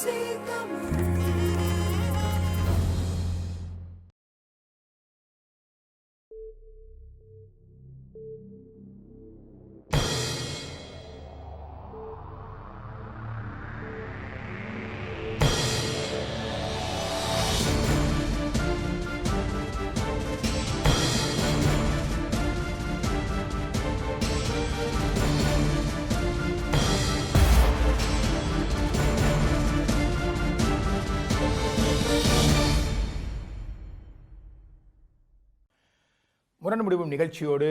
see the moon. முரண் முடிவும் நிகழ்ச்சியோடு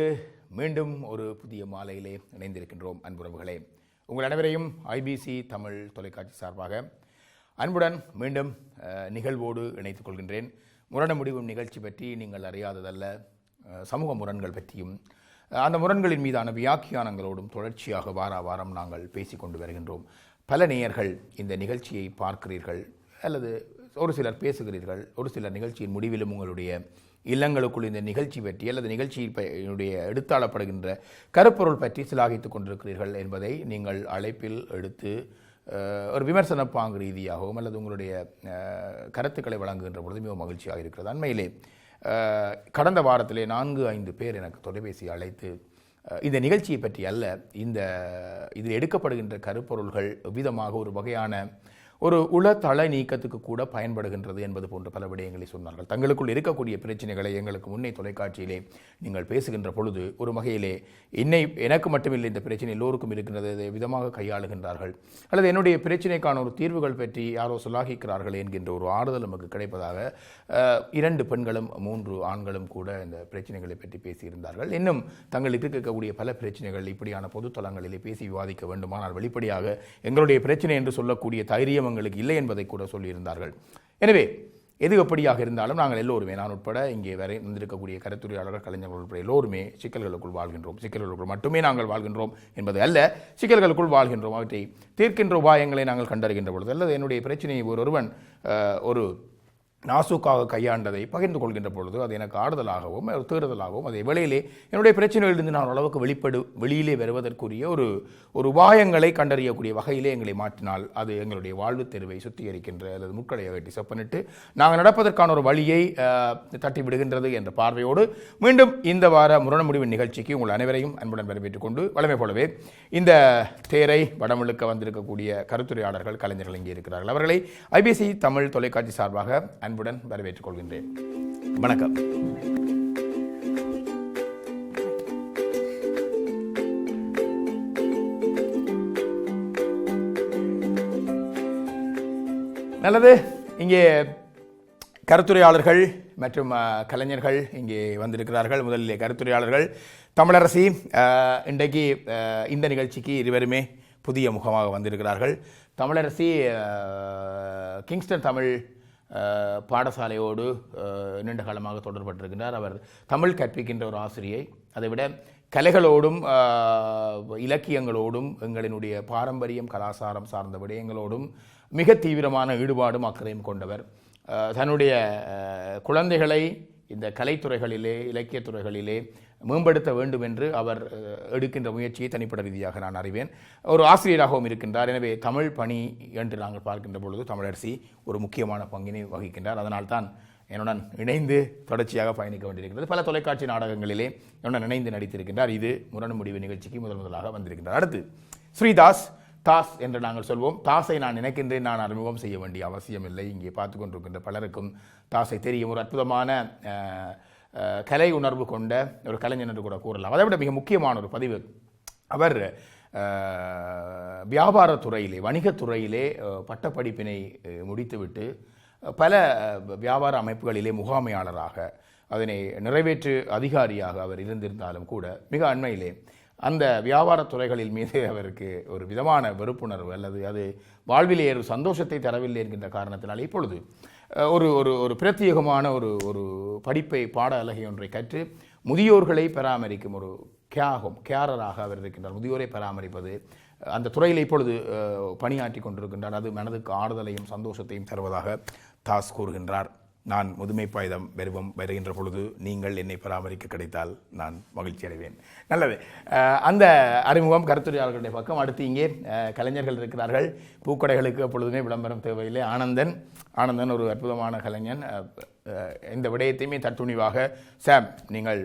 மீண்டும் ஒரு புதிய மாலையிலே இணைந்திருக்கின்றோம். அன்புறவுகளே உங்கள் அனைவரையும் ஐபிசி தமிழ் தொலைக்காட்சி சார்பாக அன்புடன் மீண்டும் நிகழ்வோடு இணைத்துக் கொள்கின்றேன். முரண முடிவும் நிகழ்ச்சி பற்றி நீங்கள் அறியாததல்ல. சமூக முரண்கள் பற்றியும் அந்த முரண்களின் மீதான வியாக்கியானங்களோடும் தொடர்ச்சியாக வார வாரம் நாங்கள் பேசிக்கொண்டு வருகின்றோம். பல நேயர்கள் இந்த நிகழ்ச்சியை பார்க்கிறீர்கள் அல்லது ஒரு சிலர் பேசுகிறீர்கள். ஒரு சிலர் நிகழ்ச்சியின் முடிவிலும் உங்களுடைய இல்லங்களுக்குள் இந்த நிகழ்ச்சி பற்றி அல்லது நிகழ்ச்சியினுடைய எடுத்தாளப்படுகின்ற கருப்பொருள் பற்றி சிலாகித்துக் கொண்டிருக்கிறீர்கள் என்பதை நீங்கள் அழைப்பில் எடுத்து ஒரு விமர்சன பாங்கு ரீதியாகவும் அல்லது உங்களுடைய கருத்துக்களை வழங்குகின்ற பொழுது மிகவும் மகிழ்ச்சியாக இருக்கிறது. அண்மையிலே கடந்த வாரத்திலே நான்கு ஐந்து பேர் எனக்கு தொலைபேசி அழைத்து இந்த நிகழ்ச்சியை பற்றி அல்ல இந்த இதில் எடுக்கப்படுகின்ற கருப்பொருள்கள் விதமாக ஒரு வகையான ஒரு உள தலை நீக்கத்துக்கு கூட பயன்படுகின்றது என்பது போன்ற பல விடயங்களை சொன்னார்கள். தங்களுக்குள் இருக்கக்கூடிய பிரச்சனைகளை எங்களுக்கு முன்னே தொலைக்காட்சியிலே நீங்கள் பேசுகின்ற பொழுது ஒரு வகையிலே என்னை எனக்கு மட்டுமில்லை இந்த பிரச்சனை எல்லோருக்கும் இருக்கின்றது விதமாக கையாளுகின்றார்கள். அல்லது என்னுடைய பிரச்சனைக்கான ஒரு தீர்வுகள் பற்றி யாரோ சொல்லாகிக்கிறார்கள் என்கின்ற ஒரு ஆறுதல் நமக்கு கிடைப்பதாக இரண்டு பெண்களும் மூன்று ஆண்களும் கூட இந்த பிரச்சனைகளை பற்றி பேசியிருந்தார்கள். இன்னும் தங்களுக்கு இருக்கக்கூடிய பல பிரச்சனைகள் இப்படியான பொது தளங்களிலே பேசி விவாதிக்க வேண்டுமானால் வெளிப்படையாக எங்களுடைய பிரச்சனை என்று சொல்லக்கூடிய தைரியம் எங்களுக்கு இல்லை என்பதை கூட சொல்லியிருந்தார்கள். எனவே எது எப்படியாக இருந்தாலும் நாங்கள் எல்லோருமே நான் உட்பட இங்கே வரை வந்திருக்கக்கூடிய கருத்துரையாளர்கள் கலைஞர்கள் உட்பட எல்லோருமே சிக்கல்களுக்குள் வாழ்கின்றோம். சிக்கல்களுக்குள் மட்டுமே நாங்கள் வாழ்கின்றோம் என்பது அல்ல சிக்கல்களுக்குள் வாழ்கின்றோம். அவற்றை தீர்க்கின்ற உபாயங்களை நாங்கள் கண்டறிகின்ற பொழுது அல்லது என்னுடைய பிரச்சனையை ஒருவன் ஒரு நாசுக்காக கையாண்டதை பகிர்ந்து கொள்கின்ற பொழுது அது எனக்கு ஆறுதலாகவும் தேறுதலாகவும் அதை வெளியிலே என்னுடைய பிரச்சனைகளிலிருந்து நான் ஓரளவுக்கு வெளிப்படு வெளியிலே வருவதற்குரிய ஒரு ஒரு உபாயங்களை கண்டறியக்கூடிய வகையிலே எங்களை மாற்றினால் அது எங்களுடைய வாழ்வு தெருவை சுத்திகரிக்கின்ற அல்லது முட்கடையை வெட்டி செப்பனிட்டு நாங்கள் நடப்பதற்கான ஒரு வழியை தட்டி விடுகின்றது என்ற பார்வையோடு மீண்டும் இந்த வார முரண முடிவின் நிகழ்ச்சிக்கு உங்கள் அனைவரையும் அன்புடன் வரவேற்றுக் கொண்டு வளமை போலவே இந்த தேரை வடமுழுக்க வந்திருக்கக்கூடிய கருத்துரையாளர்கள் கலைஞர்கள் இங்கே இருக்கிறார்கள். அவர்களை ஐபிசி தமிழ் தொலைக்காட்சி சார்பாக அன்புடன் வரவேற்றுக் கொள்கின்றேன். வணக்கம். நல்லது. இங்கே கருத்துரையாளர்கள் மற்றும் கலைஞர்கள் இங்கே வந்திருக்கிறார்கள். முதலிலே கருத்துரையாளர்கள். தமிழரசி இன்றைக்கு இந்த நிகழ்ச்சிக்கு இருவருமே புதிய முகமாக வந்திருக்கிறார்கள். தமிழரசி கிங்ஸ்டன் தமிழ் பாடசாலையோடு நீண்ட காலமாக தொடர்பட்டிருக்கின்றார். அவர் தமிழ் கற்பிக்கின்ற ஒரு ஆசிரியை. அதைவிட கலைகளோடும் இலக்கியங்களோடும் எங்களினுடைய பாரம்பரியம் கலாச்சாரம் சார்ந்த விடயங்களோடும் மிக தீவிரமான ஈடுபாடும் அக்கறையும் கொண்டவர். தன்னுடைய குழந்தைகளை இந்த கலைத்துறைகளிலே இலக்கியத்துறைகளிலே மேம்படுத்த வேண்டும் என்று அவர் எடுக்கின்ற முயற்சியை தனிப்பட்ட ரீதியாக நான் அறிவேன். ஒரு ஆசிரியராகவும் இருக்கின்றார். எனவே தமிழ் பணி என்று நாங்கள் பார்க்கின்ற பொழுது தமிழரசி ஒரு முக்கியமான பங்கினை வகிக்கின்றார். அதனால்தான் என்னுடன் இணைந்து தொடர்ச்சியாக பயணிக்க வேண்டியிருக்கிறது. பல தொலைக்காட்சி நாடகங்களிலே என்னுடன் இணைந்து நடித்திருக்கின்றார். இது முரண் முடிவு நிகழ்ச்சிக்கு முதல் முதலாக வந்திருக்கின்றார் அடுத்து ஸ்ரீதாஸ் தாஸ் என்று நாங்கள் சொல்வோம். தாஸை நான் நினைக்கின்றேன். நான் அறிமுகம் செய்ய வேண்டிய அவசியம் இல்லை இங்கே பார்த்து கொண்டிருக்கின்ற பலருக்கும் தாஸை தெரியும். ஒரு அற்புதமான கலை உணர்வு கொண்ட ஒரு கலைஞன் என்று கூட கூறலாம். அதை விட மிக முக்கியமான ஒரு பதிவு. அவர் வியாபாரத்துறையிலே வணிகத்துறையிலே பட்டப்படிப்பினை முடித்துவிட்டு பல வியாபார அமைப்புகளிலே முகாமையாளராக அதனை நிறைவேற்று அதிகாரியாக அவர் இருந்திருந்தாலும் கூட மிக அண்மையிலே அந்த வியாபாரத் துறைகளில் மீது அவருக்கு ஒரு விதமான வெறுப்புணர்வு அல்லது அது வாழ்விலே ஒரு சந்தோஷத்தை தரவில்லை என்கின்ற காரணத்தினால் இப்பொழுது ஒரு ஒரு ஒரு பிரத்யேகமான ஒரு ஒரு படிப்பை பாட அழகை ஒன்றை கற்று முதியோர்களை பராமரிக்கும் ஒரு கேகம் கேரராக அவர் இருக்கின்றார். முதியோரை பராமரிப்பது அந்த துறையில் இப்பொழுது பணியாற்றி கொண்டிருக்கின்றார். அது மனதுக்கு ஆறுதலையும் சந்தோஷத்தையும் தருவதாக தாஸ் கூறுகின்றார். நான் முதுமை பாயுதம் வருவம் வருகின்ற பொழுது நீங்கள் என்னை பராமரிக்க கிடைத்தால் நான் மகிழ்ச்சி அடைவேன். நல்லது. அந்த அறிமுகம் கருத்துரையாளர்களுடைய பக்கம். அடுத்து இங்கே கலைஞர்கள் இருக்கிறார்கள். பூக்கடைகளுக்கு எப்பொழுதுமே விளம்பரம் தேவையில்லை. ஆனந்தன் ஆனந்தன் ஒரு அற்புதமான கலைஞன். இந்த விடயத்தையுமே தத்துணிவாக சாம் நீங்கள்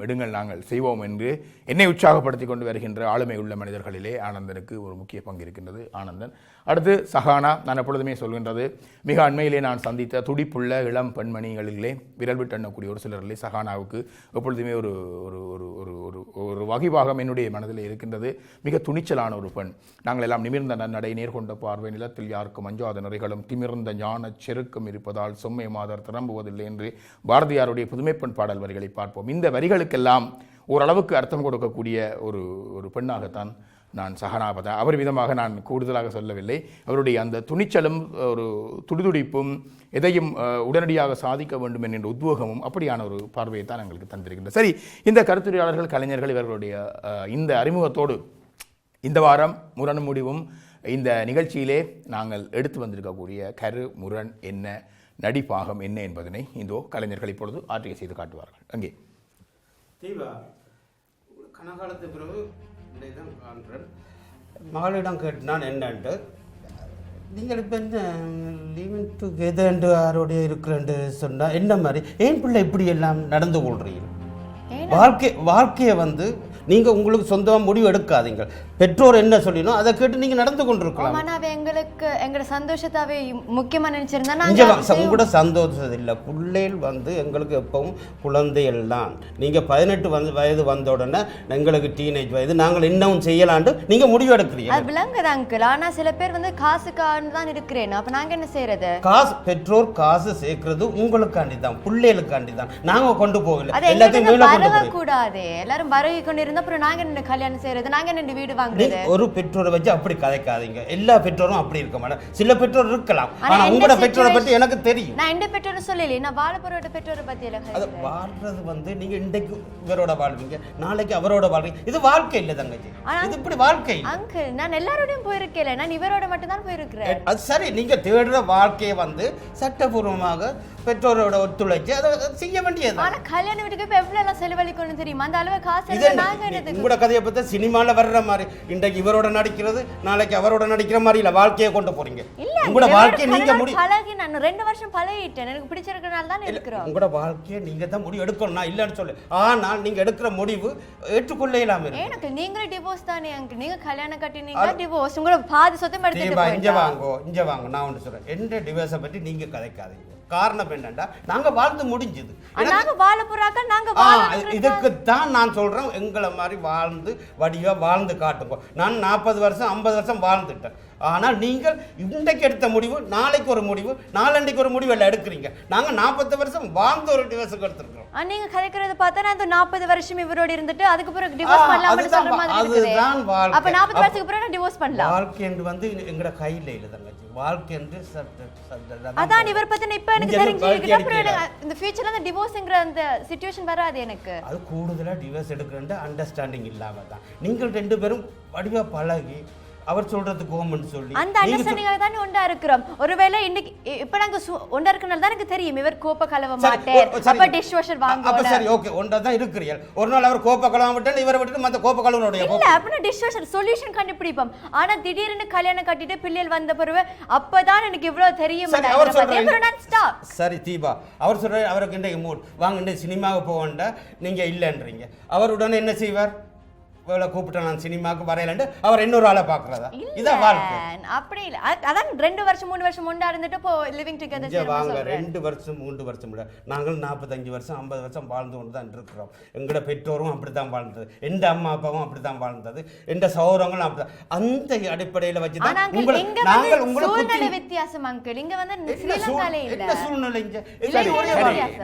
விடுங்கள் எடுங்கள் நாங்கள் செய்வோம் என்று என்னை உற்சாகப்படுத்தி கொண்டு வருகின்ற ஆளுமை உள்ள மனிதர்களிலே ஆனந்தனுக்கு ஒரு முக்கிய பங்கு இருக்கின்றது ஆனந்தன். அடுத்து சஹானா நான் எப்பொழுதுமே சொல்கின்றது மிக அண்மையிலே நான் சந்தித்த துடிப்புள்ள இளம் பெண்மணிகளிலே விரல் விட்டு எண்ணக்கூடிய ஒரு சிலரிலே சஹானாவுக்கு எப்பொழுதுமே ஒரு ஒரு ஒரு ஒரு ஒரு ஒரு வகிபாகம் என்னுடைய மனதில் இருக்கின்றது. மிக துணிச்சலான ஒரு பெண். நாங்கள் எல்லாம் நிமிர்ந்த நன்னடை நேர்கொண்ட பார்வை நிலத்தில் யாருக்கும் அஞ்சாத நிறைகளும் திமிர்ந்த ஞான செருக்கம் இருப்பதால் செம்மை மாதர் போவதில்லை என்று பாரதியாருடைய புதுமைப்பெண் பாடல் வரிகளை பார்ப்போம். இந்த வரிகளுக்கெல்லாம் ஓரளவுக்கு அர்த்தம் கொடுக்கக்கூடிய ஒரு ஒரு பெண்ணாகத்தான் நான் சகனாபத. அவர் விதமாக நான் கூடுதலாக சொல்லவில்லை. அவருடைய அந்த துணிச்சலும் ஒரு துடிதுடிப்பும் எதையும் உடனடியாக சாதிக்க வேண்டும் என்கின்ற உத்வேகமும் அப்படியான ஒரு பார்வையை தான் எங்களுக்கு தந்திருக்கின்ற சரி இந்த கருத்துரையாளர்கள் கலைஞர்கள் இவர்களுடைய இந்த அறிமுகத்தோடு இந்த வாரம் முரண் முடிவும் இந்த நிகழ்ச்சியிலே நாங்கள் எடுத்து வந்திருக்கக்கூடிய கரு முரண் என்ன நடிப்பாகம் என்ன என்பதனை இந்தோ கலைஞர்கள் இப்பொழுது ஆற்றிய செய்து காட்டுவார்கள். அங்கே. தீபா கனகாலத்து பிறகு மகளிடம் கேட்டான் என்னன்ட்டு நீங்கள் இப்போ என்ன லீவிங் டுகெதர்ண்டு யாரோடைய இருக்கிறேன்ட்டு சொன்னால் என்ன மாதிரி? ஏன் பிள்ளை இப்படி எல்லாம் நடந்து கொள்றீங்க வாழ்க்கை வாழ்க்கையை வந்து நீங்கள் உங்களுக்கு சொந்தமாக முடிவு எடுக்காதீங்க. பெற்றோர் என்ன சொல்லினோ அதை கேட்டு நீங்கள் நடந்து கொண்டிருக்கலாம். ஆனா அவ எங்களுக்கு எங்களோட சந்தோஷத்தாவே முக்கியமா நினைச்சிருந்தா உங்களோட சந்தோஷம் இல்லை பிள்ளைகள் வந்து எங்களுக்கு எப்பவும் குழந்தைகள் தான் நீங்கள் பதினெட்டு வந்து வயது வந்த உடனே எங்களுக்கு டீனேஜ் வயது நாங்கள் இன்னும் செய்யலான்ட்டு நீங்கள் முடிவு எடுக்கிறீங்க. அது விளங்குது அங்கிள் ஆனா சில பேர் வந்து காசுக்கான்னு தான் இருக்கிறேன். அப்ப நாங்க என்ன செய்யறது காசு பெற்றோர் காசு சேர்க்கறது உங்களுக்காண்டி தான் பிள்ளைகளுக்காண்டி தான் நாங்கள் கொண்டு போகல எல்லாத்தையும் கூடாது. எல்லாரும் பரவி கொண்டு இருந்த அப்புறம் நாங்க என்ன கல்யாணம் செய்யறது? நாங்க என்ன வீடு வாங்குறது? ஒரு பெற்றோரை வச்சு அப்படி கதைக்காதீங்க. எல்லா பெற்றோரும் அப்படி இருக்க மாட்டேன் சில பெற்றோர் இருக்கலாம். ஆனா உங்களோட பெற்றோரை பத்தி எனக்கு தெரியும். நான் எந்த பெற்றோரை சொல்லலையே. நான் வாழப்போரோட பெற்றோரை பத்தி அது வாழ்றது வந்து நீங்க இன்றைக்கு இவரோட வாழ்வீங்க. நாளைக்கு அவரோட வாழ்வீங்க. இது வாழ்க்கை இல்லை தங்கச்சி. இது இப்படி வாழ்க்கை. அங்கிள் நான் எல்லாரோடையும் போயிருக்கேன் நான் இவரோட மட்டும் தான் போயிருக்கிறேன் அது சரி. நீங்க தேடுற வாழ்க்கையை வந்து சட்டபூர்வமாக பெற்றோரோட ஒத்துழைச்சு அதை செய்ய வேண்டியது ஆனா கல்யாண வீட்டுக்கு இப்ப எவ்வளவு எல்லாம் செலவழிக்கணும் தெரியுமா? அந்த அளவு காசு உங்களோட கதையை பத்தி சினிமால வர்ற மாதிரி. இன்றைக்கு இவரோட நடிக்கிறது நாளைக்கு அவரோட நடிக்கிற மாதிரி இல்ல. வாழ்க்கையை கொண்டு போறீங்க. இல்ல உங்களோட வாழ்க்கையை நீங்க முடி பழகி நான் ரெண்டு வருஷம் பழகிட்டேன். எனக்கு பிடிச்சிருக்கனால தான் இருக்கிறோம் உங்களோட வாழ்க்கையை நீங்க தான் முடிவு எடுக்கணும். நான் இல்லைன்னு சொல்லு. ஆனால் நீங்க எடுக்கிற முடிவு ஏற்றுக்கொள்ள இல்லாம எனக்கு நீங்களும் டிவோர்ஸ் தானே நீங்க கல்யாணம் கட்டினீங்க டிவோர்ஸ் உங்களோட பாதி சொத்தம் எடுத்துட்டு இங்க வாங்கோ இங்க வாங்க. நான் ஒன்று சொல்றேன். எந்த டிவைஸை பற்றி நீங்க கதைக்காதீங்க. காரணம் என்னன்னா நாங்க வாழ்ந்து முடிஞ்சது. நாங்க வாழ போறாக்க நாங்க இதுக்கு தான் நான் சொல்றேன். எங்களை மாதிரி வாழ்ந்து வடிவா வாழ்ந்து காட்டுங்க. நான் நாற்பது வருஷம் ஐம்பது வருஷம் வாழ்ந்துட்டேன். ஆனால் நீங்கள் இன்றைக்கு எடுத்த முடிவு நாளைக்கு ஒரு முடிவு நாளன்றைக்கு ஒரு முடிவு எல்லாம் எடுக்கிறீங்க. நாங்க நாற்பது வருஷம் வாழ்ந்த ஒரு டிவைஸுக்கு எடுத்துருக்கோம் நீங்க கதைக்கிறத பார்த்தா நான் இந்த நாற்பது வருஷம் இவரோட இருந்துட்டு அதுக்கு பிறகு டிவோர்ஸ் அதுதான் சொல்ற மாதிரி அதுதான் வாழ்க்கை. அப்ப நாற்பது வருஷத்துக்கு பிறகு டிவோர்ஸ் பண்ணலாம். வாழ்க்கை வந்து எங்கட கையில இல்லை தங்கச்சி வாழ்க்கை என்று அதான் இவர் பத்தின இப்ப எனக்கு இங்க தெரிஞ்சுக்கிட்டு அப்புறம் இந்த ஃபியூச்சர்ல அந்த டிவோர்ஸ்ங்கிற அந்த சுச்சுவேஷன் வராது எனக்கு. அது கூடுதலாக டிவோர்ஸ் எடுக்கிறேன் அண்டர்ஸ்டாண்டிங் இல்லாம தான். நீங்கள் ரெண்டு பேரும் வடிவா பழகி அவர் சொல்றது கோமன்னு சொல்லி. அந்த நீங்க அண்டர்ஸ்டாண்டிங்காக தானே ஒண்டா இருக்கிறோம். ஒருவேளை இன்னைக்கு இப்ப நாங்க ஒண்டா இருக்கனால தான் எனக்கு தெரியும். இவர் கோப்ப கலவ மாட்டேன். அப்ப டிஷ் வாஷர் அப்ப வாங்க சரி ஓகே. ஒன்றா தான் இருக்கிறீர்கள். ஒரு நாள் அவர் கோப்ப கலவாம விட்டு இவரை விட்டுட்டு மத்த கோப்ப கலவனுடைய இல்ல அப்படின்னா டிஷ் வாஷர் சொல்யூஷன் கண்டுபிடிப்போம். ஆனா திடீர்னு கல்யாணம் கட்டிட்டு பிள்ளைகள் வந்த பிறகு அப்பதான் எனக்கு இவ்வளவு தெரியும் அவர் சொல்றாரு. சரி தீபா. அவர் சொல்றாரு அவருக்கு இன்றைக்கு மூட் வாங்க இன்றைக்கு சினிமாவுக்கு போக வேண்டாம் நீங்க இல்லைன்றீங்க. அவர் உடனே என்ன செய்வார்? இவளை கூப்பிட்டு நான் சினிமாவுக்கு வரையலன்ட்டு அவர் இன்னொரு ஆளை பார்க்கறதா? இதான் வாழ்க்கை. அப்படி இல்ல. அதான் ரெண்டு வருஷம் மூணு வருஷம் முண்டா இருந்துட்டு இப்போ லிவிங் டுகெதர் வாங்க. ரெண்டு வருஷம் மூன்று வருஷம் இல்ல நாங்கள் நாற்பத்தஞ்சு வருஷம் ஐம்பது வருஷம் வாழ்ந்து கொண்டு தான் இருக்கிறோம். எங்களோட பெற்றோரும் அப்படித்தான் வாழ்ந்தது. எந்த அம்மா அப்பாவும் அப்படித்தான் வாழ்ந்தது. எந்த சௌரங்களும் அப்படிதான் அந்த அடிப்படையில வச்சு தான் நாங்கள் உங்களை சூழ்நிலை புத்தி- வித்தியாசம் அங்கிள். இங்க வந்து என்ன சூழ்நிலை இங்க?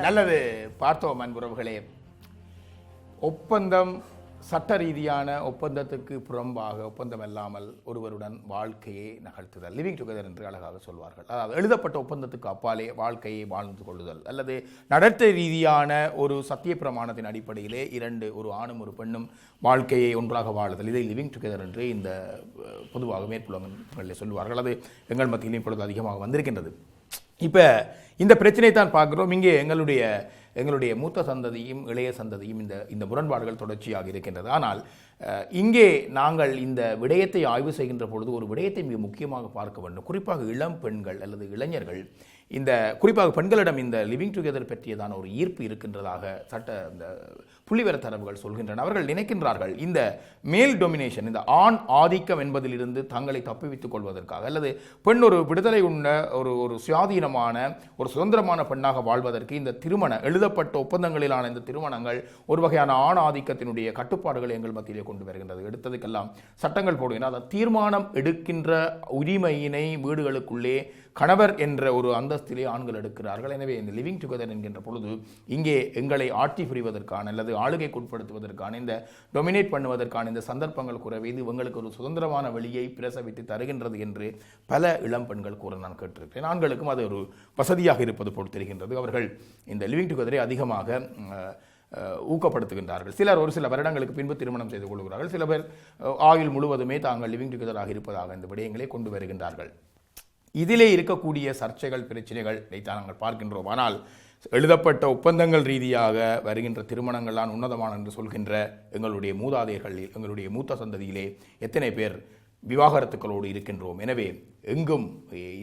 நல்லது பார்த்தோம் அன்புறவுகளே. ஒப்பந்தம் சட்ட ரீதியான ஒப்பந்தத்துக்கு புறம்பாக ஒப்பந்தம் இல்லாமல் ஒருவருடன் வாழ்க்கையை நகர்த்துதல் லிவிங் டுகெதர் என்று அழகாக சொல்வார்கள். அதாவது எழுதப்பட்ட ஒப்பந்தத்துக்கு அப்பாலே வாழ்க்கையை வாழ்ந்து கொள்ளுதல். அல்லது நடத்தை ரீதியான ஒரு சத்திய பிரமாணத்தின் அடிப்படையிலே இரண்டு ஒரு ஆணும் ஒரு பெண்ணும் வாழ்க்கையை ஒன்றாக வாழுதல். இதை லிவிங் டுகெதர் என்று இந்த பொதுவாக மேற்குலகங்களில் சொல்வார்கள் அது எங்கள் மத்தியிலும் இப்பொழுது அதிகமாக வந்திருக்கின்றது. இப்போ இந்த பிரச்சனை தான் பார்க்குறோம். இங்கே எங்களுடைய எங்களுடைய மூத்த சந்ததியும் இளைய சந்ததியும் இந்த இந்த முரண்பாடுகள் தொடர்ச்சியாக இருக்கின்றது. ஆனால் இங்கே நாங்கள் இந்த விடயத்தை ஆய்வு செய்கின்ற பொழுது ஒரு விடயத்தை மிக முக்கியமாக பார்க்க வேண்டும். குறிப்பாக இளம் பெண்கள் அல்லது இளைஞர்கள் இந்த குறிப்பாக பெண்களிடம் இந்த லிவிங் டுகெதர் பற்றியதான ஒரு ஈர்ப்பு இருக்கின்றதாக சட்ட இந்த புள்ளிவர தரவுகள் சொல்கின்றன. அவர்கள் நினைக்கின்றார்கள் இந்த மேல் டொமினேஷன் இந்த ஆண் ஆதிக்கம் என்பதிலிருந்து தங்களை தப்புவித்துக் கொள்வதற்காக அல்லது பெண் ஒரு விடுதலை உண்ண ஒரு ஒரு சுயாதீனமான ஒரு சுதந்திரமான பெண்ணாக வாழ்வதற்கு இந்த திருமண எழுதப்பட்ட ஒப்பந்தங்களிலான இந்த திருமணங்கள் ஒரு வகையான ஆண் ஆதிக்கத்தினுடைய கட்டுப்பாடுகளை எங்கள் மத்தியிலே கொண்டு வருகின்றது. எடுத்ததுக்கெல்லாம் சட்டங்கள் போடுகின்றன அதை தீர்மானம் எடுக்கின்ற உரிமையினை வீடுகளுக்குள்ளே கணவர் என்ற ஒரு அந்தஸ்திலே ஆண்கள் எடுக்கிறார்கள். எனவே இந்த லிவிங் டுகெதர் என்கின்ற பொழுது இங்கே எங்களை ஆட்சி புரிவதற்கான அல்லது ஆளுகைக்கு உட்படுத்துவதற்கான இந்த டொமினேட் பண்ணுவதற்கான இந்த சந்தர்ப்பங்கள் குறைவு இது உங்களுக்கு ஒரு சுதந்திரமான வழியை பிரசவித்து தருகின்றது என்று பல இளம் பெண்கள் கூற நான் கேட்டிருக்கிறேன். ஆண்களுக்கும் அது ஒரு வசதியாக இருப்பது போல் தெரிகின்றது. அவர்கள் இந்த லிவிங் டுகெதரை அதிகமாக ஊக்கப்படுத்துகின்றார்கள். சிலர் ஒரு சில வருடங்களுக்கு பின்பு திருமணம் செய்து கொள்கிறார்கள். சில பேர் ஆயுள் முழுவதுமே தாங்கள் லிவிங் டுகெதராக இருப்பதாக இந்த விடயங்களை கொண்டு வருகின்றார்கள். இதிலே இருக்கக்கூடிய சர்ச்சைகள் பிரச்சனைகள் இதைத்தான் நாங்கள் பார்க்கின்றோம். ஆனால் எழுதப்பட்ட ஒப்பந்தங்கள் ரீதியாக வருகின்ற திருமணங்கள்லாம் உன்னதமான என்று சொல்கின்ற எங்களுடைய மூதாதையர்களில் எங்களுடைய மூத்த சந்ததியிலே எத்தனை பேர் விவாகரத்துக்களோடு இருக்கின்றோம். எனவே எங்கும்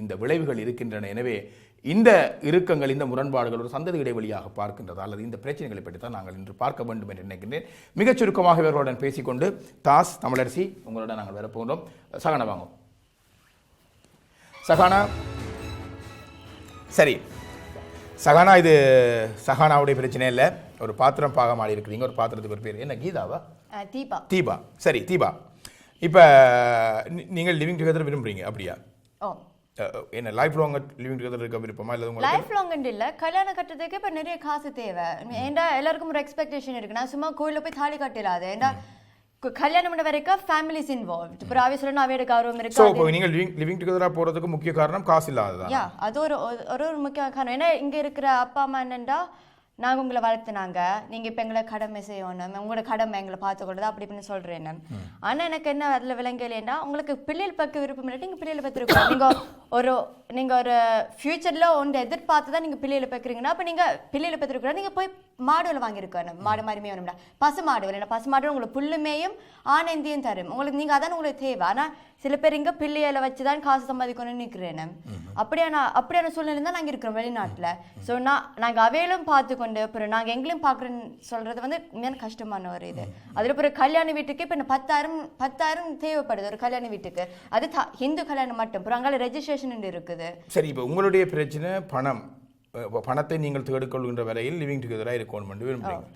இந்த விளைவுகள் இருக்கின்றன. எனவே இந்த இறுக்கங்கள் இந்த முரண்பாடுகள் ஒரு சந்ததி இடைவெளியாக பார்க்கின்றதா. அல்லது இந்த பிரச்சனைகளை பற்றி தான் நாங்கள் இன்று பார்க்க வேண்டும் என்று நினைக்கின்றேன். மிகச் சுருக்கமாக இவர்களுடன் பேசிக்கொண்டு தாஸ் தமிழரசி உங்களுடன் நாங்கள் வரப்போகிறோம் சகன வாங்கும் சகானா? சரி. சகானா இது சகானாவுடைய பிரச்சனை இல்லை. ஒரு பாத்திரம் பாகம் ஆடி இருக்கிறீங்க. ஒரு பாத்திரத்துக்கு ஒரு பேர். என்ன கீதாவா? தீபா. தீபா. சரி தீபா. இப்போ நீங்கள் லிவிங் டுகெதர் விரும்புறீங்க அப்படியா? என்ன லைஃப் லாங் லிவிங் டுகெதர் இருக்க விருப்பமா? இல்லை உங்களுக்கு லைஃப் லாங் இல்ல. கல்யாணம் கட்டுறதுக்கு இப்ப நிறைய காசு தேவை. ஏன்டா எல்லாருக்கும் ஒரு எக்ஸ்பெக்டேஷன் இருக்கு. நான் சும்மா கோயில்ல போய் தாலி கட்டிடாது ஏன்டா கு- கல்யாணம் பண்ண வரைக்கும் ஃபேமிலிஸ் இன்வால்வ் இப்போ சொல்லணும் அவையோட கௌரவம் ஸோ இருக்கு? இப்போ நீங்கள் லிவிங் லிவிங் டுகெதராக போகிறதுக்கு முக்கிய காரணம் காசு இல்லாததான் யா அது ஒரு ஒரு- ஒரு முக்கிய காரணம். ஏன்னா இங்க இருக்கிற அப்பா அம்மா என்னண்டா நாங்க உங்களை வளர்த்துனாங்க. நீங்க இப்ப எங்களை கடமை செய்யணும். உங்களோட கடமை எங்களை பார்த்துக்கூடாது அப்படி இப்படின்னு சொல்றேன் நான் ஆனா எனக்கு என்ன அதுல விளங்கலைன்னா உங்களுக்கு பிள்ளைகள் பக்க விருப்பம் இல்லாட்டி நீங்க பிள்ளைகளை பத்திருக்கோம் நீங்க ஒரு நீங்க ஒரு ஃபியூச்சர்ல ஒன்று எதிர்பார்த்து தான் நீங்க பிள்ளைகளை பக்கிறீங்கன்னா அப்ப நீங்க பிள்ளைகளை பத்திருக்கோம் நீங்க போய் மாடுகளை வாங்கியிருக்கணும் மாடு மாதிரி வேணும்டா. பசு மாடு வேணும். பசு மாடு உங்களுக்கு புல்லுமேயும் ஆனந்தியும் தரும். உங்களுக்கு நீங்க அதான் உங்களுக்கு தேவை. ஆனா சில பேர் இங்க பிள்ளைகளை வச்சு தான் காசு சம்பாதிக்கணும்னு நிற்கிறேன் அப்படியான அப்படியான சூழ்நிலை தான் நாங்க இருக்கிறோம் வெளிநாட்டுல. சோ நான் நாங்க அவையிலும் பார்த்து கொண்டு அப்புறம் நாங்க எங்களையும் பார்க்குறேன்னு சொல்றது வந்து உண்மையான கஷ்டமான ஒரு இது. அதுல அப்புறம் கல்யாண வீட்டுக்கு இப்ப பத்தாயிரம் பத்தாயிரம் தேவைப்படுது ஒரு கல்யாண வீட்டுக்கு. அது ஹிந்து கல்யாணம் மட்டும். அப்புறம் அங்கால ரெஜிஸ்ட்ரேஷன் இருக்குது. சரி இப்போ உங்களுடைய பிரச்சனை பணம் பணத்தை நீங்கள் தேடிக்கொள்கின்ற வரையில் லிவிங் டுகெதராக இருக்கணும் விரும்புகிறீங்க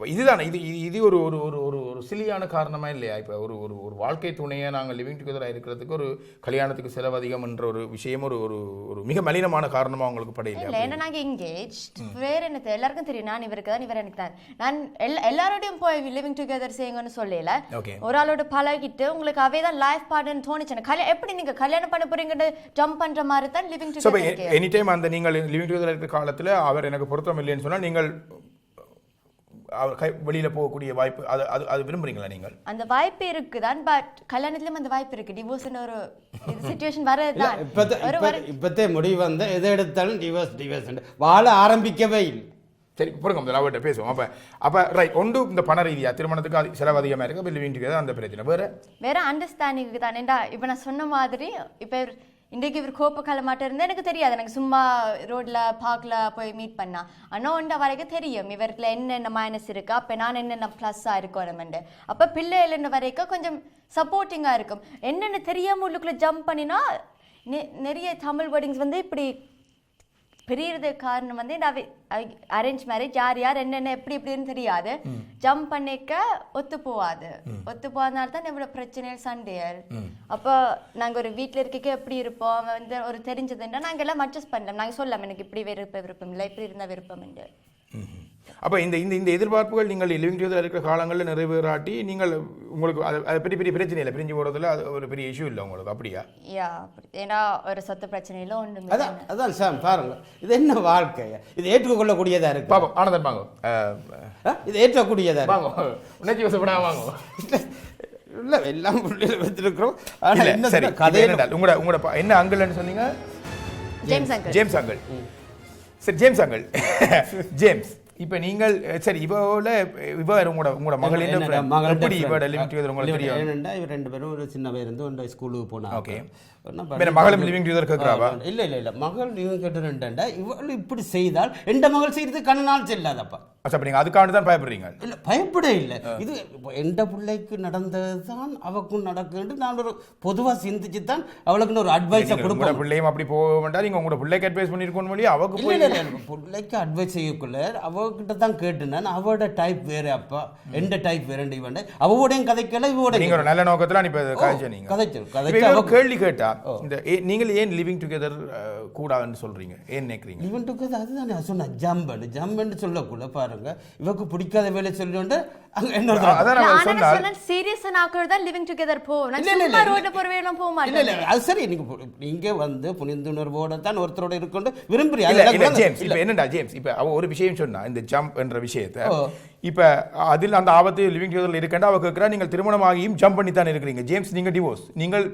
அப்ப இதுதானே இது இது ஒரு ஒரு ஒரு ஒரு ஒரு சிலியான காரணமா இல்லையா? இப்போ ஒரு ஒரு ஒரு வாழ்க்கை துணையை நாங்கள் லிவிங் டுகெதராக இருக்கிறதுக்கு ஒரு கல்யாணத்துக்கு செலவு அதிகம் என்ற ஒரு விஷயம் ஒரு ஒரு ஒரு மிக மலினமான காரணமா உங்களுக்கு படையில்லையா இல்ல ஏன்னா நாங்க எங்கேஜ் வேற என்ன தெ- எல்லாருக்கும் தெரியும். நான் இவருக்கு தான் இவர் எனக்கு தான். நான் எல்லா எல்லாரோடையும் போய் லிவிங் டுகெதர் செய்யுங்கன்னு சொல்லல. ஒரு ஆளோட பழகிட்டு உங்களுக்கு அவே தான் லைஃப் பார்ட்னு தோணுச்சு கல்யாணம் எப்படி நீங்க கல்யாணம் பண்ண போறீங்கன்னு ஜம்ப் பண்ற மாதிரி தான் லிவிங் டுகெதர் எனி டைம் அந்த நீங்கள் லிவிங் டுகெதர் இருக்கிற காலத்தில் அவர் எனக்கு பொருத்தம் இல்லைன்னு சொன்னால் நீங்கள் வெளியில் போகக்கூடிய வாய்ப்பு அது அது அது விரும்புறீங்களா நீங்கள்? அந்த வாய்ப்பு இருக்குதான் பட் கல்யாணத்துலயும் அந்த வாய்ப்பு இருக்கு. டிவோர்ஸ்னு ஒரு சுச்சுவேஷன் வரதுதான் இப்போத்தே இப்போ முடிவு வந்து எதை எடுத்தாலும் டிவோர்ஸ் டிவோர்ஸ் வாழ ஆரம்பிக்கவே இல்லை. சரி பொறுங்க முதல்ல அவர்கிட்ட பேசுவோம். அப்போ அப்போ ரைட் ஒன்று இந்த பண ரீதியாக திருமணத்துக்கு அது செலவு அதிகமாக இருக்குது அப்போ லிவிங் டுகெதர் அந்த பிரச்சனை. வேறு? வேற அண்டர்ஸ்டாண்டிங்க்கு தான். ஏண்டா இப்போ நான் சொன்ன மாதிரி இப்போ இன்றைக்கு இவர் கோப்ப இருந்தால் எனக்கு தெரியாது. எனக்கு சும்மா ரோட்ல பார்க்கல போய் மீட் பண்ணா. ஆனால் ஒன்ற வரைக்கும் தெரியும். இவர்ல என்னென்ன மைனஸ் இருக்கு? அப்போ நான் என்னென்ன ப்ளஸ்ஸாக இருக்கணுமெண்டு அப்போ பிள்ளைகள் வரைக்கும் கொஞ்சம் சப்போர்ட்டிங்காக இருக்கும். என்னென்ன தெரியாமல் உள்ளுக்குள்ளே ஜம்ப் பண்ணினா நெ- நிறைய தமிழ் வேர்டிங்ஸ் வந்து இப்படி பிரியறது காரணம் வந்து நான் அரேஞ்ச் மேரேஜ் யார் யார் என்னென்ன எப்படி எப்படின்னு தெரியாது. ஜம்ப் பண்ணிக்க ஒத்து போகாது ஒத்து போகாதனால தான் இவ்வளவு பிரச்சனைகள் சண்டையர் அப்போ நாங்க ஒரு வீட்ல இருக்க எப்படி இருப்போம்? அவன் வந்து ஒரு தெரிஞ்சதுன்னா நாங்க எல்லாம் அட்ஜஸ்ட் பண்ணலாம். நாங்க சொல்லலாம் எனக்கு இப்படி விருப்பம் விருப்பம் இல்லை இப்படி இருந்தா விருப்பம் உண்டு அப்போ இந்த இந்த இந்த எதிர்பார்ப்புகள் நீங்கள் லிவிங் டுகெதர் இருக்கிற காலங்களில் நிறைவேறாட்டி நீங்கள் உங்களுக்கு அது அது பெரிய பெரிய பிரச்சனை இல்லை. பிரிஞ்சு போகிறதுல அது ஒரு பெரிய இஷ்யூ இல்லை உங்களுக்கு. அப்படியா? யா ஏன்னா ஒரு சொத்து பிரச்சனையில ஒன்றும் அதான் அதான் சார் பாருங்க. இது என்ன வாழ்க்கை? இது ஏற்றுக்கொள்ளக்கூடியதா இருக்கு? பாப்போம். ஆனந்தன் வாங்க? இது ஏற்றக்கூடியதா இருக்கு? வாங்க. உணர்ச்சி வசப்படாம வாங்க. இல்ல எல்லாம் புள்ளியில் வச்சிருக்கிறோம். ஆனா இல்ல என்ன சரி. கதை உங்களோட உங்களோட என்ன அங்கிள்னு சொன்னீங்க? ஜேம்ஸ் அங்கிள் ஜேம்ஸ் அங்கிள் சரி ஜேம்ஸ் அங்கிள் ஜேம்ஸ். இப்போ நீங்கள் சரி இவோல இவ உங்களோட உங்களோட friend. மகள்கிட்ட எப்படி டுகெதர் உங்களுக்கு இல்ல, தெரியும் இவர் ரெண்டு பேரும் ஒரு சின்ன வயருந்து ஒன்று ஸ்கூலுக்கு போனாங்க Okay. வேற மகளும் together கேக்குறாவா? ஆ, இல்ல இல்ல இல்ல. மகள் இவங்க கேட்டு ரெண்டா இவள் இப்படி செய்தால் எந்த மகள் செய்யறது கண்ணால் செல்லாதப்பா. அப்ப அப்ப நீங்க அதுக்காண்டி தான் பயப்படுறீங்க. இல்ல பயப்பட இல்லை. இது எந்த பிள்ளைக்கு நடந்தது தான் அவக்கும் நடக்குன்னு நான் ஒரு பொதுவா சிந்திச்சு தான் அவளுக்குன்னு ஒரு அட்வைஸை கொடுப்பேன் பிள்ளையும் அப்படி போக வேண்டாம் நீங்க உங்களோட பிள்ளைக்கு அட்வைஸ் பண்ணிருக்கணும் மொழி அவக்கு இல்ல இல்ல பிள்ளைக்கு அட்வைஸ் செய்யக்குள்ள அவகிட்ட தான் கேட்டுனேன். அவட டைப் வேற அப்பா. எந்த டைப் வேறண்டு இவன் அவவோடையும் கதைக்கல இவோட நீங்க ஒரு நல்ல நோக்கத்துல நீங்க. கதைச்சு கதைச்சு இன்னொரு அவ கேள்வி கேட்டா இந்த ஏ- நீங்கள் ஏன் லிவிங் டுகெதர் கூடாதுன்னு சொல்றீங்க? ஏன் நினைக்கிறீங்க? இவன் டுக்கது அதுதான் நான் சொன்னேன். ஜம்பன் ஜம்பன் சொல்லக்குள்ள பாருங்க. இவக்கு பிடிக்காத வேலை சொல்லிட்டு அங்க சீரியஸ் ஆக்கள் தான் லிவிங் டுகெதர் போவோம் நான். ரோட்ல போக மாட்டேன். இல்ல அது சரி. நீங்க பு- நீங்க வந்து புனிந்துணர்வோட தான் ஒருத்தரோட இருக்கணும் விரும்புறீ இல்ல ஜேம்ஸ். இப்ப என்னடா ஜேம்ஸ்? இப்ப அவ ஒரு விஷயம் சொன்னா இந்த ஜம்ப் என்ற விஷயத்தை. இப்ப அதில் அந்த ஆபத்து லிவிங் டுகெதர்ல இருக்கேன் அவ கேட்கிறா நீங்கள் திருமணமாகியும் ஜம்ப் பண்ணி தான் இருக்கிறீங்க. ஜேம்ஸ் நீங்க டிவோர்ஸ் நீங்கள்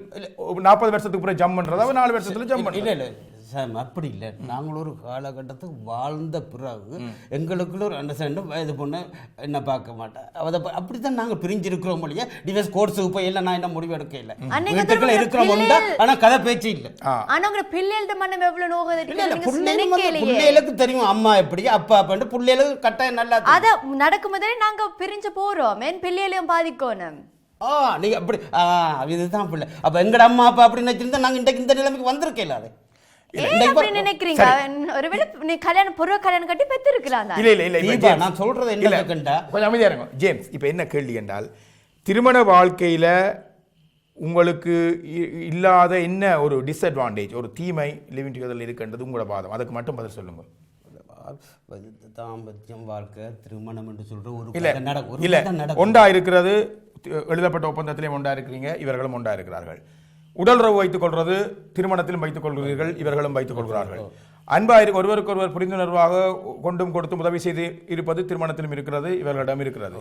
நாற்பது வருஷத்துக்கு அப்புறம் ஜம்ப் பண்றதா? அவ நாலு வருஷத்துல ஜம்ப் இல்ல சாம் அப்படி இல்லை. நாங்கள் ஒரு காலகட்டத்துக்கு வாழ்ந்த பிறகு எங்களுக்குள்ள ஒரு அண்டர்ஸ்டாண்டும் இது பொண்ணு என்ன பார்க்க மாட்டேன் அதை ப- அப்படித்தான் நாங்கள் பிரிஞ்சிருக்கிறோம் இல்லையா டிவைஸ் கோர்ஸுக்கு போய் இல்லை நான் என்ன முடிவு எடுக்க இல்லை. வீட்டுக்குள்ள பிள்ளைகள் உண்டா ஆனால் கதை பேச்சு இல்லை. ஆ. ஆனா உங்க பிள்ளைகள்ட்ட மனம் இல்ல இல்ல நீங்க பிள்ளைகளுக்கு தெரியும் அம்மா எப்படி அப்பா அப்பன்ட்டு பிள்ளைகளுக்கு கட்டாயம் நல்லா. அத நடக்கும்போதே நாங்க பிரிஞ்சு போறோம். என் பிள்ளைகளையும் பாதிக்கணும்? ஆ நீங்க அப்படி ஆ இதுதான் பிள்ளை. அப்ப எங்கட அம்மா அப்பா அப்படி நினைச்சிருந்தா நாங்க இன்றைக்கு இந்த நிலைமைக்கு ஏன் அப்படி நினைக்கிறீங்க? ஒருவேளை நீ கல்யாணம் கட்டி பெற்றிருக்கலாம் தான். இல்ல இல்ல இல்ல இப்ப தீபா, ஜேம்ஸ், நான் சொல்றது என்ன இல்ல, இருக்குண்டா? கொஞ்சம் அமைதியா இருங்க. ஜேம்ஸ் இப்ப என்ன கேள்வி என்றால் திருமண வாழ்க்கையில உங்களுக்கு இ- இல்லாத என்ன ஒரு டிஸ்அட்வான்டேஜ் ஒரு தீமை லிவிங் டுகெதர்ல இருக்கின்றது உங்களோட வாதம் அதுக்கு மட்டும் பதில் சொல்லுங்க. தாம்பத்தியம் வாழ்க்கை திருமணம் என்று சொல்ற ஒரு இல்ல ஒண்டா இருக்கிறது எழுதப்பட்ட ஒப்பந்தத்திலே ஒண்டா இருக்கிறீங்க இவர்களும் ஒண்டா இருக்கிறார்கள். உடல் உறவு வைத்துக் கொள்வது திருமணத்திலும் வைத்துக் கொள்கிறீர்கள் இவர்களும் வைத்துக் கொள்கிறார்கள். அன்பா இரு ஒருவருக்கு ஒருவர் புரிந்துணர்வாக கொண்டும் கொடுத்தும் உதவி செய்து இருப்பது திருமணத்திலும் இருக்கிறது இவர்களிடம் இருக்கிறது.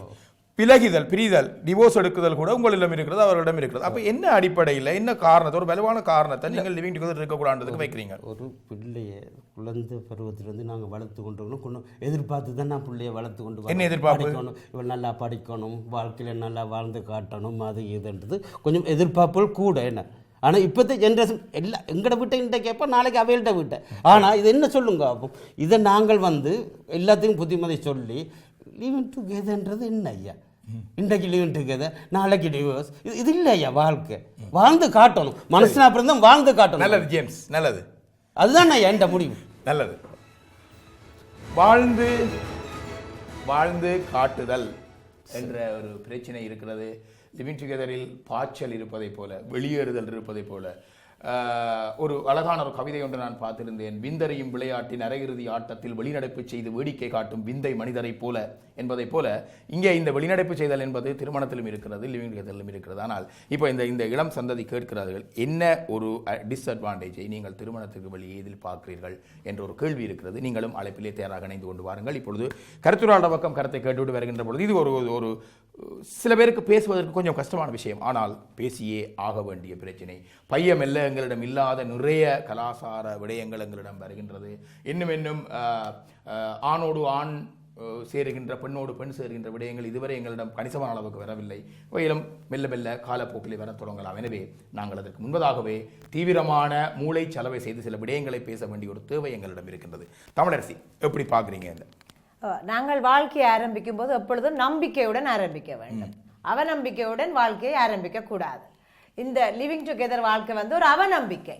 பிளகிதல் பிரிதல் டிவோர்ஸ் எடுக்குதல் கூட உங்களிடம் இருக்கிறது அவர்களிடம் இருக்கிறது. அப்ப என்ன அடிப்படையில் என்ன காரணத்தை ஒரு வலுவான காரணத்தை நீங்கள் லிவிங் டுகெதர் இருக்கக்கூடாதுக்கு வைக்கிறீங்க? ஒரு பிள்ளைய குழந்தை பருவத்திலிருந்து நாங்கள் வளர்த்து கொண்டு வரணும் எதிர்பார்த்து தான் நான் பிள்ளைய வளர்த்து கொண்டு. என்ன எதிர்பார்ப்பு? இவள் நல்லா படிக்கணும். வாழ்க்கையில் நல்லா வாழ்ந்து காட்டணும் அது இதுன்றது கொஞ்சம் எதிர்பார்ப்புகள் கூட என்ன? ஆனால் இப்போத்த ஜென்ரேஷன் எல்லாம் எங்கட வீட்டை இன்ட்ட கேட்போம் நாளைக்கு அவைகள்ட்ட வீட்டை. ஆனால் இது என்ன சொல்லுங்க அப்போ? இதை நாங்கள் வந்து எல்லாத்தையும் புத்திமதி சொல்லி லீவன் டுகெதர்ன்றது என்ன ஐயா? இன்றைக்கு லீவன் டுகெதர் நாளைக்கு டிவோர்ஸ் இது இது இல்லை ஐயா வாழ்க்கை. வாழ்ந்து காட்டணும். மனுஷனா அப்புறம் தான் வாழ்ந்து காட்டணும். நல்லது ஜேம்ஸ் நல்லது. அதுதான் நான் என்கிட்ட முடிவு. நல்லது. வாழ்ந்து வாழ்ந்து காட்டுதல் என்ற ஒரு பிரச்சனை இருக்கிறது. லிவிங் டுகெதரில் பாய்ச்சல் இருப்பதைப் போல வெளியேறுதல் இருப்பதைப் போல ஒரு அழகான ஒரு கவிதை ஒன்று நான் பார்த்திருந்தேன். விந்தறியும் விளையாட்டின் அரையிறுதி ஆட்டத்தில் வெளிநடப்பு செய்து வேடிக்கை காட்டும் விந்தை மனிதரைப் போல என்பதைப் போல இங்கே இந்த வெளிநடப்பு செய்தல் என்பது திருமணத்திலும் இருக்கிறது லிவிங் டுகெதரிலும் இருக்கிறது. ஆனால் இப்போ இந்த இந்த இளம் சந்ததி கேட்கிறார்கள் என்ன ஒரு டிஸ்அட்வான்டேஜை நீங்கள் திருமணத்துக்கு வெளியே இதில் பார்க்கிறீர்கள்? என்ற ஒரு கேள்வி இருக்கிறது. நீங்களும் அழைப்பிலே தயாராக இணைந்து கொண்டு வாருங்கள். இப்பொழுது கருத்துராள பக்கம் கருத்தை கேட்டுவிட்டு வருகின்ற பொழுது இது ஒரு ஒரு சில பேருக்கு பேசுவதற்கு கொஞ்சம் கஷ்டமான விஷயம். ஆனால் பேசியே ஆக வேண்டிய பிரச்சனை. பையமெல்ல எங்களிடம் இல்லாத நிறைய கலாசார விடயங்கள் எங்களிடம் வருகின்றது. இன்னும் இன்னும் ஆணோடு ஆண் சேருகின்ற பெண்ணோடு பெண் சேருகின்ற விடயங்கள் இதுவரை எங்களிடம் கணிசமான அளவுக்கு வரவில்லை. மேலும் மெல்ல மெல்ல காலப்போக்கிலே வரத் தொடங்கலாம். எனவே நாங்கள் அதற்கு முன்பதாகவே தீவிரமான மூளை செலவை செய்து சில விடயங்களை பேச வேண்டிய ஒரு தேவை எங்களிடம் இருக்கின்றது. தமிழரசி எப்படி பார்க்குறீங்க இந்த? நாங்கள் வாழ்க்கையை ஆரம்பிக்கும் போது எப்பொழுதும் நம்பிக்கையுடன் ஆரம்பிக்க வேண்டும். அவநம்பிக்கையுடன் வாழ்க்கையை ஆரம்பிக்க கூடாது இந்த லிவிங் டுகெதர் வாழ்க்கை வந்து ஒரு அவநம்பிக்கை.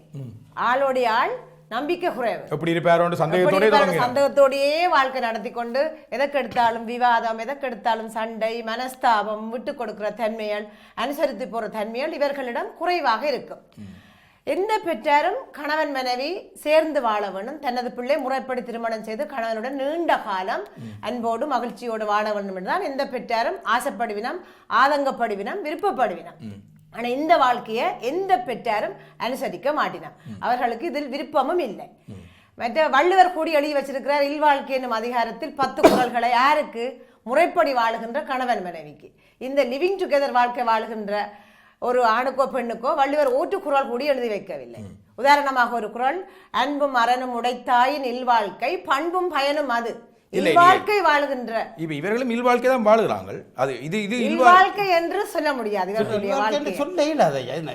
ஆளோடைய ஆள் நம்பிக்கை குறைவு. எப்படி இருப்பாரோன்னு சந்தேகத்தோட எப்படி பாருங்க, தொடங்குகிறோம் சந்தேகத்தோடையே வாழ்க்கை நடத்தி கொண்டு எதற்கெடுத்தாலும் விவாதம் எதற்கெடுத்தாலும் சண்டை மனஸ்தாபம் விட்டு கொடுக்கிற தன்மைகள் அனுசரித்து போற தன்மைகள் இவர்களிடம் குறைவாக இருக்கும். எந்த பெற்றாரும் கணவன் மனைவி சேர்ந்து வாழ வேண்டும். தனது பிள்ளை முறைப்படி திருமணம் செய்து கணவனுடன் நீண்ட காலம் அன்போடு மகிழ்ச்சியோடு வாழ வேண்டும் என்றுதான் எந்த பெற்றாரும் ஆசைப்படுவினம் ஆதங்கப்படுவினம் விருப்பப்படுவினம். ஆனா இந்த வாழ்க்கையை எந்த பெற்றாரும் அனுசரிக்க மாட்டினான் அவர்களுக்கு இதில் விருப்பமும் இல்லை. மற்ற வள்ளுவர் கூடி எழுதி வச்சிருக்கிறார் இல்வாழ்க்கை என்னும் அதிகாரத்தில் பத்து குறள்களை யாருக்கு முறைப்படி வாழுகின்ற கணவன் மனைவிக்கு? இந்த லிவிங் டுகெதர் வாழ்க்கை வாழுகின்ற ஒரு ஆணுக்கோ பெண்ணுக்கோ வள்ளுவர் ஓட்டு குறள் கூடி எழுதி வைக்கவில்லை. உதாரணமாக ஒரு குரல் அன்பும் அறனும் உடைத்தாயின் இல்வாழ்க்கை பண்பும் பயனும் அது. இல்லை, இல்வாழ்க்கை வாழுகின்ற இப்ப இவர்களும் இல்வாழ்க்கை தான் வாழுகிறாங்க அது இது இது இல்வா இல்வாழ்க்கை என்று சொல்ல முடியாது வாழ்க்கை?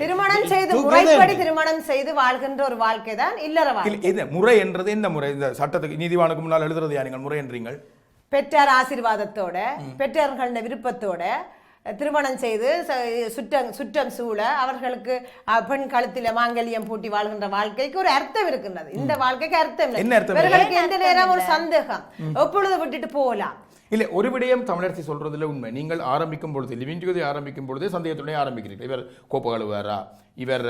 திருமணம் செய்து. முறைப்படி திருமணம் செய்து வாழ்கின்ற ஒரு வாழ்க்கை தான் இல்லற வாழ்க்கை. இல்ல, இது முறை என்றது என்ன முறை? இந்த சட்டத்துக்கு நீதிவானுக்கு முன்னால் எழுதுறது யா நீங்கள்? முறை என்றீங்கள் பெற்றார் ஆசீர்வாதத்தோட பெற்றோர்கள விருப்பத்தோட திருமணம் செய்து சுற்றம் சுற்றம் சூழ அவர்களுக்கு பெண் கழுத்தில மாங்கல்யம் பூட்டி வாழ்கின்ற வாழ்க்கைக்கு ஒரு அர்த்தம் இருக்கின்றது. இந்த வாழ்க்கைக்கு அர்த்தம்? இவர்களுக்கு எந்த நேரம் ஒரு சந்தேகம்? எப்பொழுது விட்டுட்டு போகலாம்? இல்ல ஒரு விடயம் தமிழரசி சொல்றதுல உண்மை. நீங்கள் ஆரம்பிக்கும் பொழுது லிவிங் டுகெதர் ஆரம்பிக்கும் பொழுதே சந்தேகத்துடனே ஆரம்பிக்கிறீர்கள். இவர் கோப்பு கழுவாரா இவர்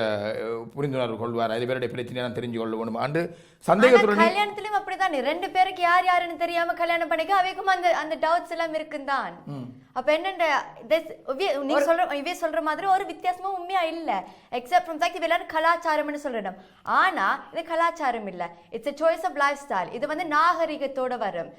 புரிந்துணர்வு கொள்வாரா. இவருடைய பிரச்சனையை நான் தெரிஞ்சு கொள்ள வேணும் அண்டு சந்தேகத்துடனே கல்யாணத்திலும் அப்படிதான் ரெண்டு பேருக்கு யார் யாருன்னு தெரியாம கல்யாணம் பண்ணிக்க அவைக்கும் அந்த அந்த டவுட்ஸ் எல்லாம் இருக்குதான் அப்ப என்னண்ட this- இவ்வி- நீ சொல்ற இவே சொல்ற மாதிரி ஒரு வித்தியாசமும் உண்மையா இல்ல. எக்ஸப்ட் ஃப்ரம் ஃபேக்ட் எல்லாரும் கலாச்சாரம்னு சொல்லிடும் ஆனா இது கலாச்சாரம் இல்ல. It's a choice of lifestyle. இது வந்து நாகரிகத்தோட வரும்.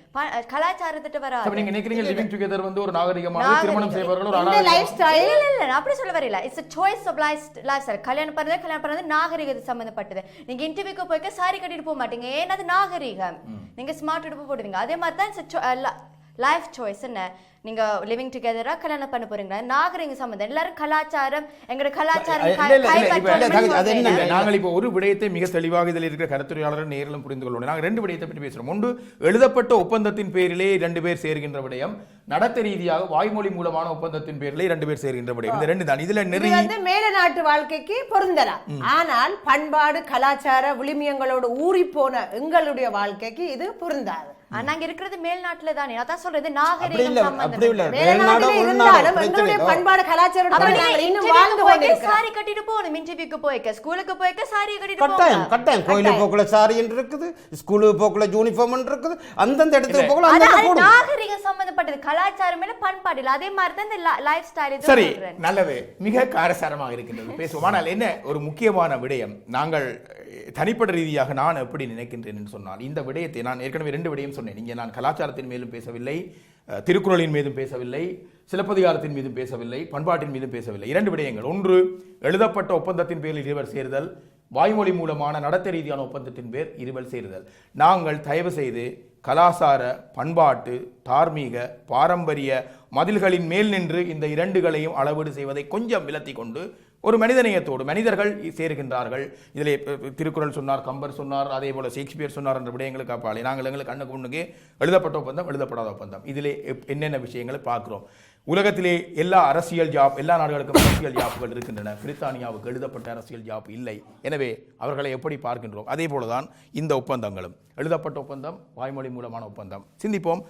கலாச்சாரத்திட்ட அப்ப வராது நீங்க நினைக்கிறீங்க லிவிங் டுகெதர் வந்து ஒரு நாகரிகமான நாகரிகம். திருமணம் செய்பவர்கள் ஒரு லைஃப் ஸ்டைல் இல்ல இல்ல அப்படி சொல்ல வரல it's choice of life lifestyle கல்யாணம் பண்ணது கல்யாணம் பண்ணது நாகரிகத்து சம்பந்தப்பட்டது. நீங்க இன்டர்வியூக்கு போய்க்க சாரி கட்டிட்டு போக மாட்டீங்க. ஏன்னா அது நாகரிகம். நீங்க ஸ்மார்ட் உடுப்பு போடுவீங்க. அதே மாதிரி தான் லைஃப் சாய்ஸ் என்ன? நீங்க லிவிங் டுகெதரா கல்யாணம் பண்ண போறீங்க நாகரிக சம்பந்தம். எல்லாரும் கலாச்சாரம் எங்களோட கலாச்சாரம் நாங்கள் இப்போ ஒரு விடயத்தை மிக தெளிவாக இதில் இருக்கிற கருத்துரையாளர்கள் நேரிலும் புரிந்து கொள்ளணும் நாங்கள் ரெண்டு விடயத்தை பற்றி பேசுறோம். ஒன்று எழுதப்பட்ட ஒப்பந்தத்தின் பேரிலே ரெண்டு பேர் சேர்கின்ற விடயம். நடத்த ரீதியாக வாய்மொழி மூலமான ஒப்பந்தத்தின் பேரிலே ரெண்டு பேர் சேர்கின்ற விடயம். இந்த ரெண்டு தான். இதுல இது நிறைய வந்து மேல நாட்டு வாழ்க்கைக்கு பொருந்தலாம். ஆனால் பண்பாடு கலாச்சார விளிமியங்களோடு ஊறி போன எங்களுடைய வாழ்க்கைக்கு இது பொருந்தாது. நாங்க இருக்கிறது மேல்நாட்டுல தானே. அதான் சொல்றது நாகரிகம். பண்பாடு கலாச்சாரம் இன்னும் வாழ்ந்து சாரி கட்டிட்டு போகணும். இன்டர்வியூக்கு போய்க்க ஸ்கூலுக்கு போய்க்க சாரி கட்டிட்டு கட்டாயம் கட்டாயம். கோயிலுக்கு போக்குள்ள சாரி என்று இருக்குது ஸ்கூலுக்கு போக்குள்ள யூனிஃபார்ம் இருக்குது அந்தந்த இடத்துக்கு அது போடும் நாகரிகம் சம்பந்தப்பட்டது. கலாச்சாரம் இல்ல பண்பாடு இல்ல. அதே மாதிரி தான் இந்த லைஃப் ஸ்டைல் சரி நல்லது. மிக காரசாரமாக இருக்கின்றது. பேசுவோம். ஆனால் என்ன ஒரு முக்கியமான விடயம்? நாங்கள் தனிப்பட்ட ரீதியாக நான் எப்படி நினைக்கின்றேன் என்று சொன்னால் இந்த விடயத்தை நான் ஏற்கனவே ரெண்டு விடயம் சொன்னேன். இங்கே நான் கலாச்சாரத்தின் மேலும் பேசவில்லை திருக்குறளின் மீதும் பேசவில்லை சிலப்பதிகாரத்தின் மீதும் பேசவில்லை பண்பாட்டின் மீதும் பேசவில்லை. இரண்டு விடயங்கள். ஒன்று எழுதப்பட்ட ஒப்பந்தத்தின் பேரில் இருவர் சேர்தல் வாய்மொழி மூலமான நடத்த ரீதியான ஒப்பந்தத்தின் பேர் இருவர் சேருதல். நாங்கள் தயவு செய்து கலாசார பண்பாட்டு தார்மீக பாரம்பரிய மதில்களின் மேல் நின்று இந்த இரண்டுகளையும் அளவீடு செய்வதை கொஞ்சம் விலத்தி கொண்டு ஒரு மனிதநேயத்தோடு மனிதர்கள் சேருகின்றார்கள். இதில் திருக்குறள் சொன்னார் கம்பர் சொன்னார் அதே போல் ஷேக்ஸ்பியர் சொன்னார் என்ற விடயங்களுக்கு அப்பாலே. நாங்கள் எங்களுக்கு கண்ணுக்கு முன்னுக்கு எழுதப்பட்ட ஒப்பந்தம் எழுதப்படாத ஒப்பந்தம். இதில் எப்- என்னென்ன விஷயங்களை பார்க்குறோம்? உலகத்திலே எல்லா அரசியல் ஜாப் எல்லா நாடுகளுக்கும் அரசியல் ஜாப்புகள் இருக்கின்றன. பிரித்தானியாவுக்கு எழுதப்பட்ட அரசியல் ஜாப் இல்லை. எனவே அவர்களை எப்படி பார்க்கின்றோம்? அதே போலதான் இந்த ஒப்பந்தங்களும். எழுதப்பட்ட ஒப்பந்தம் வாய்மொழி மூலமான ஒப்பந்தம். சிந்திப்போம்.